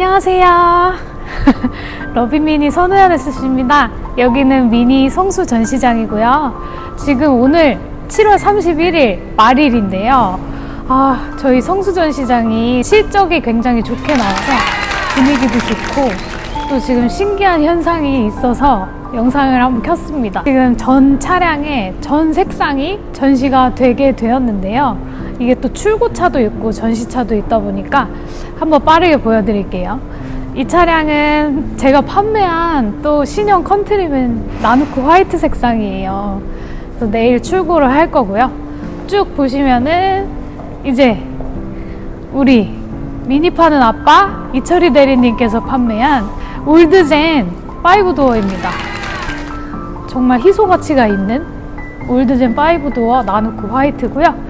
안녕하세요. 러비미니 선우연 스입니다 여기는 미니 성수 전시장이고요. 지금 오늘 7월 31일 말일인데요. 아, 저희 성수 전시장이 실적이 굉장히 좋게 나와서 분위기도 좋고 또 지금 신기한 현상이 있어서 영상을 한번 켰습니다. 지금 전 차량에 전 색상이 전시가 되게 되었는데요. 이게 또 출고차도 있고 전시차도 있다 보니까 한번 빠르게 보여드릴게요. 이 차량은 제가 판매한 또 신형 컨트리맨 나누코 화이트 색상이에요. 그래서 내일 출고를 할 거고요. 쭉 보시면은 이제 우리 미니 파는 아빠 이철희 대리님께서 판매한 올드젠 5도어입니다. 정말 희소 가치가 있는 올드젠 5도어 나누코 화이트고요.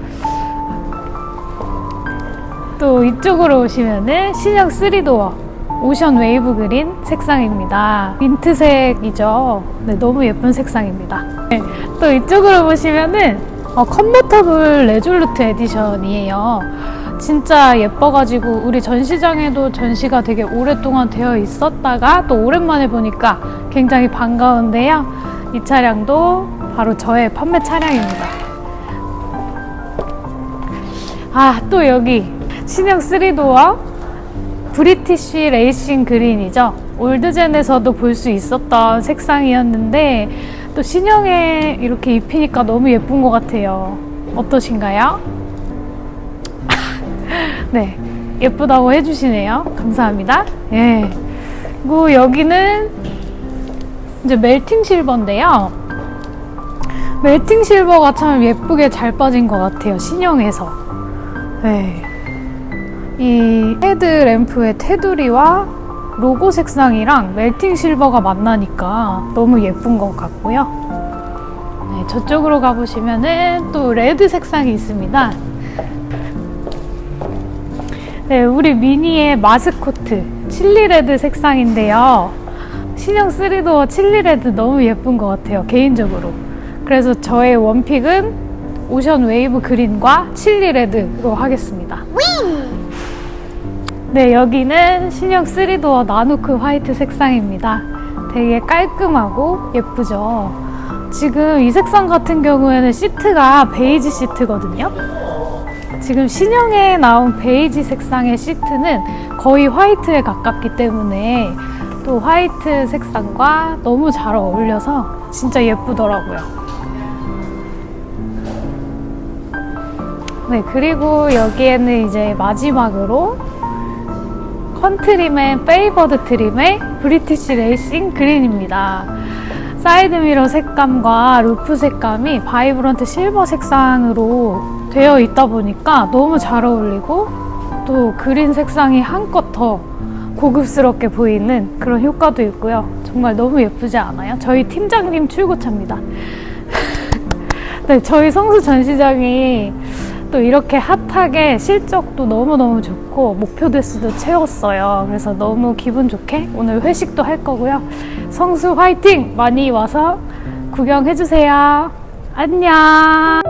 또 이쪽으로 오시면은 신형 3도어 오션 웨이브 그린 색상입니다. 민트색이죠. 네, 너무 예쁜 색상입니다. 네, 또 이쪽으로 보시면은 어, 컨버터블 레졸루트 에디션이에요. 진짜 예뻐가지고 우리 전시장에도 전시가 되게 오랫동안 되어 있었다가 또 오랜만에 보니까 굉장히 반가운데요. 이 차량도 바로 저의 판매 차량입니다. 아, 또 여기 신형 3도어 브리티쉬 레이싱 그린이죠. 올드젠에서도 볼 수 있었던 색상이었는데 또 신형에 이렇게 입히니까 너무 예쁜 것 같아요. 어떠신가요? 네, 예쁘다고 해주시네요. 감사합니다. 예. 그리고 여기는 이제 멜팅 실버인데요. 멜팅 실버가 참 예쁘게 잘 빠진 것 같아요. 신형에서. 네. 이 헤드 램프의 테두리와 로고 색상이랑 멜팅 실버가 만나니까 너무 예쁜 것 같고요. 네, 저쪽으로 가보시면은 또 레드 색상이 있습니다. 네, 우리 미니의 마스코트 칠리레드 색상인데요. 신형 3도어 칠리레드 너무 예쁜 것 같아요, 개인적으로. 그래서 저의 원픽은 오션 웨이브 그린과 칠리레드로 하겠습니다. 네, 여기는 신형 3도어 나누크 화이트 색상입니다. 되게 깔끔하고 예쁘죠? 지금 이 색상 같은 경우에는 시트가 베이지 시트거든요. 지금 신형에 나온 베이지 색상의 시트는 거의 화이트에 가깝기 때문에 또 화이트 색상과 너무 잘 어울려서 진짜 예쁘더라고요. 네, 그리고 여기에는 이제 마지막으로 컨트리맨 페이버드 트림의 브리티시 레이싱 그린입니다. 사이드미러 색감과 루프 색감이 바이브런트 실버 색상으로 되어 있다 보니까 너무 잘 어울리고 또 그린 색상이 한껏 더 고급스럽게 보이는 그런 효과도 있고요. 정말 너무 예쁘지 않아요? 저희 팀장님 출고차입니다. 네, 저희 성수 전시장이 또 이렇게 핫하게 실적도 너무너무 좋고 목표 대수도 채웠어요. 그래서 너무 기분 좋게 오늘 회식도 할 거고요. 성수 화이팅! 많이 와서 구경해주세요. 안녕!